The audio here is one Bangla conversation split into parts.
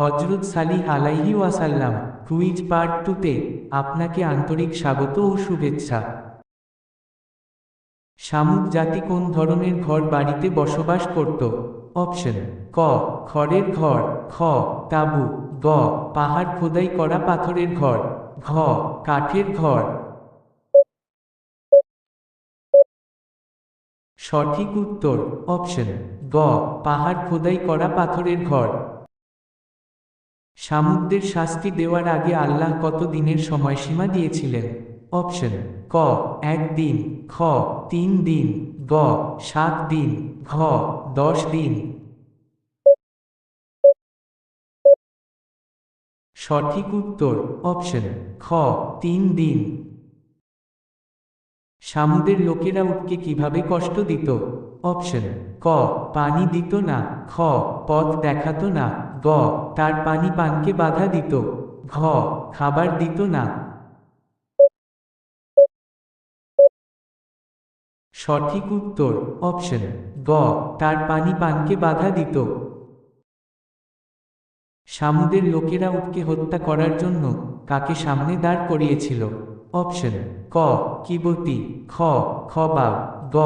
হজরত সালিহ আলাইহি ওয়াসাল্লাম কুইজ পার্ট টুতে আপনাকে আন্তরিক স্বাগত ও শুভেচ্ছা। শামুক জাতি কোন ধরনের ঘর বাড়িতে বসবাস করত? অপশন, ক, খড়ের ঘর, খ, তাবু, গ, পাহাড় খোদাই করা পাথরের ঘর, ঘ, কাঠের ঘর। সঠিক উত্তর, অপশন, গ, পাহাড় খোদাই করা পাথরের ঘর। শামুকদের শাস্তি দেওয়ার আগে আল্লাহ কত দিনের সময়সীমা দিয়েছিলেন? অপশন, ক, এক দিন, খ, তিন দিন, গ, সাত দিন, ঘ, দশ দিন। সঠিক উত্তর, অপশন, খ, তিন দিন। শামুদের লোকেরা উটকে কীভাবে কষ্ট দিত? অপশন, ক, পানি দিত না, খ, পথ দেখাতো না। গ, তার পানি পানকে বাধা দিত। ঘ, খাবার দিত না। সঠিক উত্তর অপশন গ, তার পানি পানকে বাধা দিত। শামুদের লোকেরা উটকে হত্যা করার জন্য কাকে সামনে দাঁড় করিয়েছিল? অপশন ক, কিবতি, খ, খবাব, গ,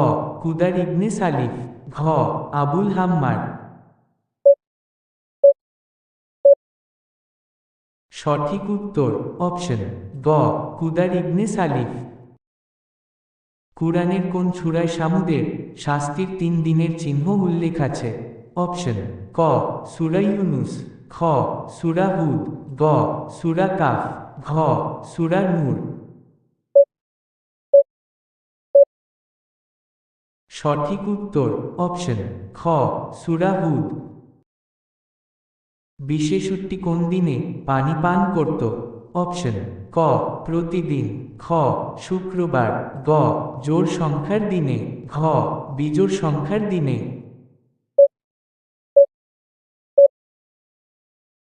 কুদার ইবনে সালিফ, ঘ, আবুল হাম্মার। সঠিক উত্তর অপশন গ, কুদার ইবনে সালিফ। কুরআনের কোন ছুরায় সামুদের শাস্তির তিন দিনের চিহ্ন উল্লেখ আছে? অপশন ক, সুরা ইউনুস, খ, সুরা হুদ, গ, সুরা কাফ, ঘ, সুরা নূর। সঠিক উত্তর অপশন খ, সুরা হুদ বিশেষ উটটি কোন দিনে পানি পান করত? অপশন, ক, প্রতিদিন, খ, শুক্রবার, গ, জোর সংখ্যার দিনে, ঘ বিজোড় সংখ্যার দিনে।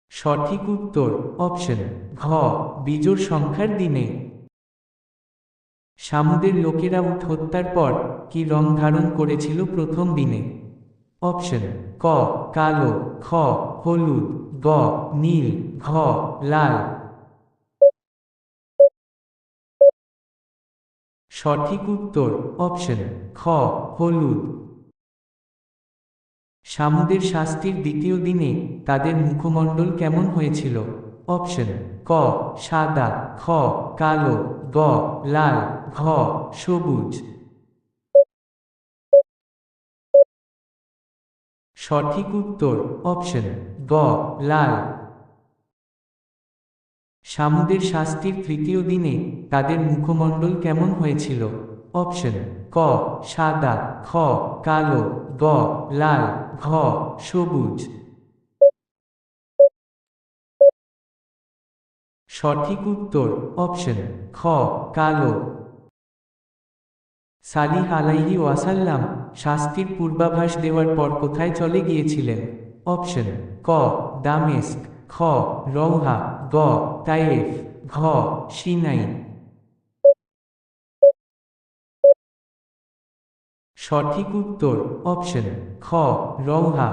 সঠিক উত্তর, অপশন, ঘ বিজোড় সংখ্যার দিনে। শামুদের লোকেরা উঠ হত্যার পর কি রং ধারণ করেছিল প্রথম দিনে? অপশন ক কালো খ হলুদ গ নীল ঘ লাল। সঠিক উত্তর অপশন খ হলুদ। সামুদের শাস্তির দ্বিতীয় দিনে তাদের মুখমণ্ডল কেমন হয়েছিল? অপশন ক সাদা খ কালো গ লাল ঘ সবুজ। সঠিক উত্তর অপশন গ, লাল। সামুদের শাস্তির তৃতীয় দিনে তাদের মুখমণ্ডল কেমন হয়েছিল? অপশন ক, সাদা, খ, কালো, গ, লাল, ঘ, সবুজ। সঠিক উত্তর অপশন খ, কালো। সালিহ আলাইহি ওয়াসাল্লাম শাস্তির পূর্বাভাস দেওয়ার পর কোথায় চলে গিয়েছিলেন? অপশন, ক, দামেস্ক, খ রৌহা গ তাইফ ঘ, সিনাই। সঠিক উত্তর, অপশন, খ রৌহা